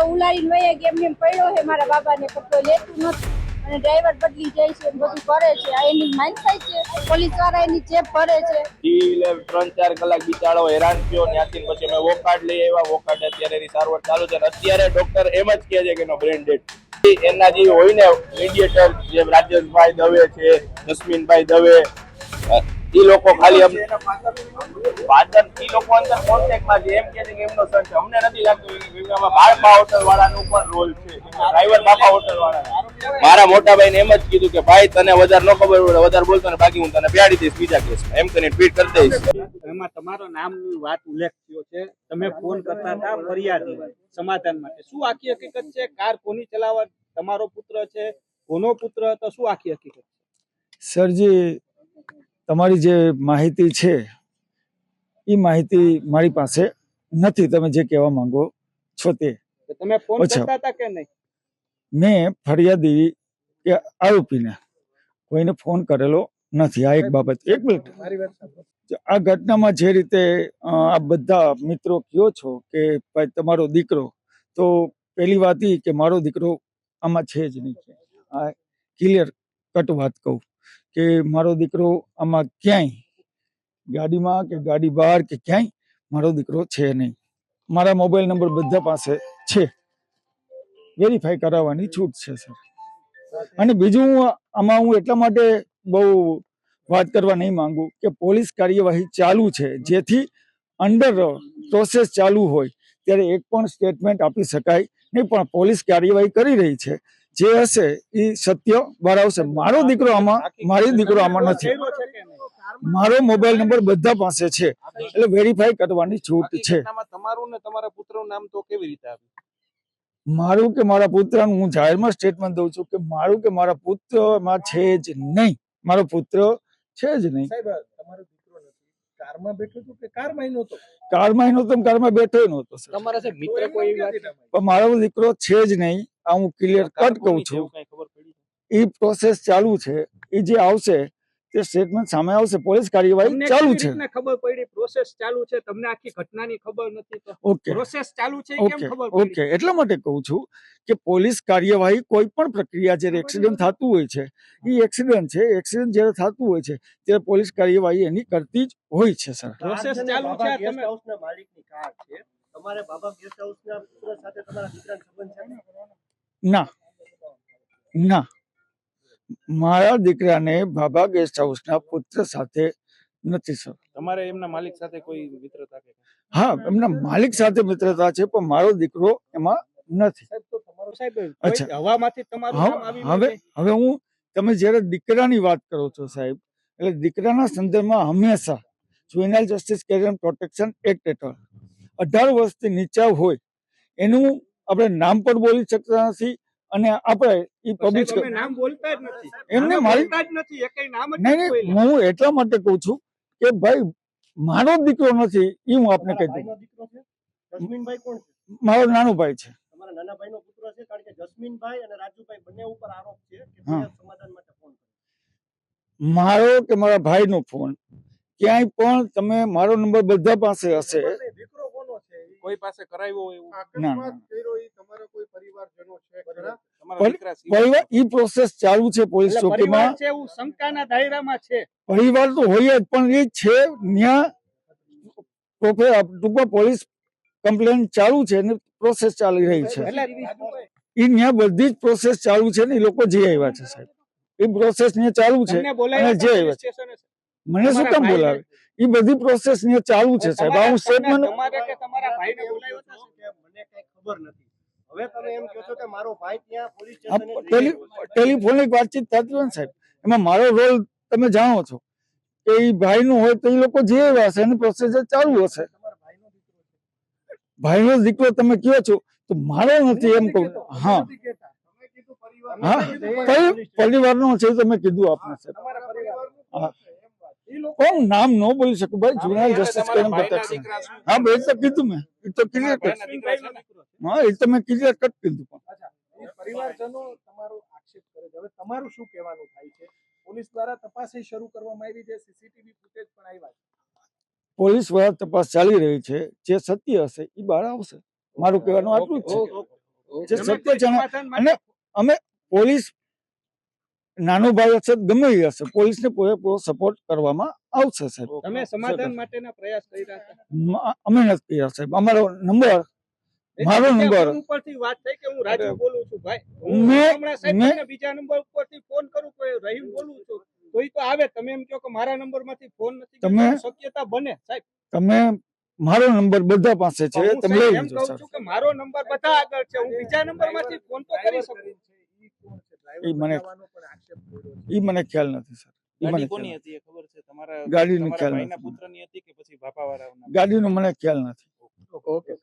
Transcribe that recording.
તો ઉલારીને વહી ગયા એમને એમ પડ્યો છે. મારા બાબાને કોઈ લેતું નથી. અને ડ્રાઈવર બદલી જાય છે બધું કરે છે. આ એની થાય છે. પોલીસવાળા એની ચેપ ભરે છે. ત્રણ ચાર કલાક બિચારો હેરાન થયો. ત્યાંથી પછી અમે વોકાર્ડ લઈ આવ્યા. વોકાર્ડ અત્યારે એની સારવાર ચાલુ છે. અત્યારે ડોક્ટર એમ જ કહે છે કે એનો બ્રેન ડેડ એના જે હોય ને મીડિયેટર જે રાજેશભાઈ દવે છે, જસ્મીનભાઈ દવે. એ લોકો ખાલી અમને ફાધર ઈ લોકો અંદર કોન્ટેક્ટમાં છે. એમ કે છે કે એમનો સન છે. અમને નથી લાગતું કે આમાં બાળપા હોટલ વાળાનો પણ રોલ છે. ડ્રાઈવર બાપા હોટલ વાળા મારા મોટા ભાઈને એમ જ કીધું કે ભાઈ તને વધારે ન ખબર પડે વધારે બોલતો ને બાકી હું તને બેડી દઈશ બીજા કેસમાં. એમ કરીને ટ્વીટ કરી દઈશ. એમાં તમારો નામની વાત ઉલ્લેખ થયો છે. તમે ફોન કરતા હતા ફરિયાદી સમાધાન માટે. શું આખી હકીકત છે? કાર કોની ચલાવવા? તમારો પુત્ર છે. કોનો પુત્ર હતો? શું આખી હકીકત સરજી તમારી જે માહિતી છે એ માહિતી મારી પાસે નથી. તમે જે કહેવા માંગો છો તે. તમે ફોન કરતા હતા કે નહીં? મેં ફરિયાદી કે આરોપીને કોઈને ફોન કરેલો નથી. આ એક બાબત. એક મિનિટ. આ ઘટનામાં જે રીતે આ બધા મિત્રો કયો છો કે ભાઈ તમારો દીકરો તો પહેલી વાત ઈ કે મારો દીકરો આમાં છે જ નહીં. આ ક્લિયર કટ વાત કહું. કે મારો દીકરો આમાં ક્યાંય ગાડીમાં કે ગાડી બહાર કે ક્યાંય મારો દીકરો છે નહીં. મારા મોબાઈલ નંબર બધા પાસે છે. વેરીફાઈ કરાવવાની છૂટ છે સર અને બીજું આમાં હું એટલા માટે બહુ વાત કરવા નહીં માંગુ કે પોલીસ કાર્યવાહી ચાલુ છે. જેથી અંડર પ્રોસેસ ચાલુ હોય, ત્યારે એક પણ સ્ટેટમેન્ટ આપી શકાય. નહીં પણ પોલીસ કાર્યવાહી કરી રહી છે. જે હશે એ સત્ય બરાવશે. મારો દીકરો આમાં મારી દીકરો આમાં નથી? મારો મોબાઈલ નંબર બધા પાસે છે. એટલે વેરીફાઈ કરવાની છૂટ છે. તમારું ને તમારા પુત્રનું નામ તો કેવી રીતે આવ્યું? મારું કે મારા પુત્રનું હું જાહેરમાં સ્ટેટમેન્ટ દઉં છું કે મારું કે મારા પુત્રમાં છે જ નહીં. મારો પુત્ર છે જ નહીં. તમારો કારમાં બેઠો હતો કે કારમાં નહોતો કારમાં નહોતો કારમાં બેઠો નહોતો તમારા મિત્ર કોઈ એવી વાત પણ મારો દીકરો છે જ નહીં. આ હું ક્લિયર કટ કહું છું એ પ્રોસેસ ચાલુ છે. એ જે આવશે તે સ્ટેટમેન્ટ સામે આવશે. પોલીસ કાર્યવાહી ચાલુ છે. તમને ખબર પડી? પ્રોસેસ ચાલુ છે. તમને આખી ઘટનાની ખબર નથી તો ઓકે. પ્રોસેસ ચાલુ છે કેમ ઓકે. ખબર પડી? ઓકે. એટલા માટે કહું છું કે પોલીસ કાર્યવાહી કોઈ પણ પ્રક્રિયા જ્યારે એક્સિડન્ટ થતું હોય છે એ એક્સિડન્ટ છે. એક્સિડન્ટ જ્યારે થતું હોય છે ત્યારે પોલીસ કાર્યવાહી એની કરતી જ હોય છે સર. પ્રોસેસ ચાલુ છે તમે હાઉસના માલિકની કાર છે. તમારે બાબા ગેસ્ટ હાઉસના પુત્ર સાથે તમારા દીકરાનો સંબંધ છે? ના ના. મારા દીકરાને બાબા ગેસ્ટ હાઉસના પુત્ર સાથે નથી સર તમારે એમના માલિક સાથે કોઈ મિત્રતા કે હા એમના માલિક સાથે મિત્રતા છે પણ મારો દીકરો એમાં નથી. સાહેબ તો તમારો સાહેબ હવામાંથી તમારું હા, નામ આવી હવે હવે હું તમે જ્યારે દીકરાની વાત કરો છો સાહેબ એટલે દીકરાના સંદર્ભમાં હંમેશા juvenile justice carrier protection act હેઠળ અઢાર વર્ષથી નીચા હોય એનું આપણે નામ પણ બોલી શકતા નથી અને આપણે એ પબ્લિશ નામ બોલતા જ નથી. એમને મારી- નથી એકેય નામ જ નહીં. હું એટલા માટે કહું છું કે ભાઈ મારો દીકરો નથી એ હું આપને કહી દઉં. જસ્મીનભાઈ કોણ છે? મારો નાનો ભાઈ છે. તમારા નાના ભાઈનો પુત્ર છે કારણ કે જસ્મીનભાઈ અને રાજુભાઈ બંને ઉપર આરોપ છે કે સમાધાન માટે ફોન મારો કે મારા ભાઈનો ફોન ક્યાંય પણ તમે મારો નંબર બધા પાસે હશે બંને દીકરો કોનો છે ઈ કોઈ પાસે કરાવ્યો હોય એવું ના, ના. તમારા કોઈ પરિવારજનો છે. પરિવાર ઈ પ્રોસેસ ચાલુ છે પોલીસ ચોકીમાં છે એવું શંકાના દાયરામાં છે પરિવાર તો હોય જ પણ એ છે ટૂંકમાં પોલીસ કમ્પ્લેન ચાલુ છે ને પ્રોસેસ ચાલી રહી છે એ ત્યાં બધી જ પ્રોસેસ ચાલુ છે ને એ લોકો જઈ આવ્યા છે સાહેબ એ પ્રોસેસ ત્યાં ચાલુ છે અને જે આવ્યા સ્ટેશને? મને શું કામ બોલાવે? એ બધી પ્રોસેસ ને ચાલુ છે સાહેબ. આ હું સ્ટેટમેન્ટ તમારે કે તમારા ભાઈને બોલાવ્યો હતો? કે મને કઈ ખબર નથી. હવે તમે એમ કહો છો કે મારો ભાઈ ત્યાં પોલીસ સ્ટેશને. ટેલિફોનિક વાતચીત થતી હોય ને સાહેબ એમાં મારો રોલ તમે જાણો છો કે એ ભાઈનું હોય તો એ લોકો જે હશે એની પ્રોસેસ ચાલુ હશે. ભાઈનો દીકરો તમે કયો છો તો મારો નથી એમ કહું. હા. નથી કહેતા. તમે કીધું પરિવાર. હા. કયું? પરિવારનો છે તમે કીધું આપણે સાહેબ. હા. પણ નામ ન બોલી શકું? ભાઈ જુનાલ જસ્ટિસ કેમ શું? હા ભાઈ તો કીધું મેં. એ તો ક્લિયર ને? હા એ તો મેં ક્લિયર કટ કીધું પણ. પરિવારજનો તમારો આક્ષેપ કરે છે. હવે તમારું શું કહેવાનું થાય છે? પોલીસ દ્વારા તપાસ શરૂ કરવામાં આવી છે. સીસીટીવી ફૂટેજ પણ આવ્યા છે. પોલીસ દ્વારા તપાસ ચાલી રહી છે. જે સત્ય હશે એ બહાર આવશે. મારું કહેવાનું આટલું જ છે. જે સત્ય છે અને અમે પોલીસ નાનો ભાઈ હશે ગમે એ હશે પોલીસને પૂરેપૂરો સપોર્ટ કરવામાં આવશે સાહેબ. તમે સમાધાન માટેના પ્રયાસ કરી રહ્યા અમે નથી કર્યા સાહેબ. અમારો નંબર મારો નંબર. ઉપરથી વાત થઈ કે હું રાજુ બોલું છું ભાઈ? હું હમણાં સાહેબ તમને બીજા નંબર ઉપરથી ફોન કરું કે રહીમ બોલું છું કોઈ તો આવે. તમે એમ કહો કે મારા નંબરમાંથી ફોન નથી તમે- શક્યતા બને સાહેબ. તમે મારો નંબર બધા પાસે છે તમે લઈ એમ લેજો કહું સર છું કે મારો નંબર બધા આગળ છે. હું બીજા નંબરમાંથી ફોન તો કરી શકું. છું કોણ મને-. એ મને ખ્યાલ નથી સર એ મને કોની હતી એ ગાડીનો ખ્યાલ ભાઈના નથી. પુત્રની હતી કે પછી બાપાવાળાના ગાડીનો મને ખ્યાલ નથી. ઓકે.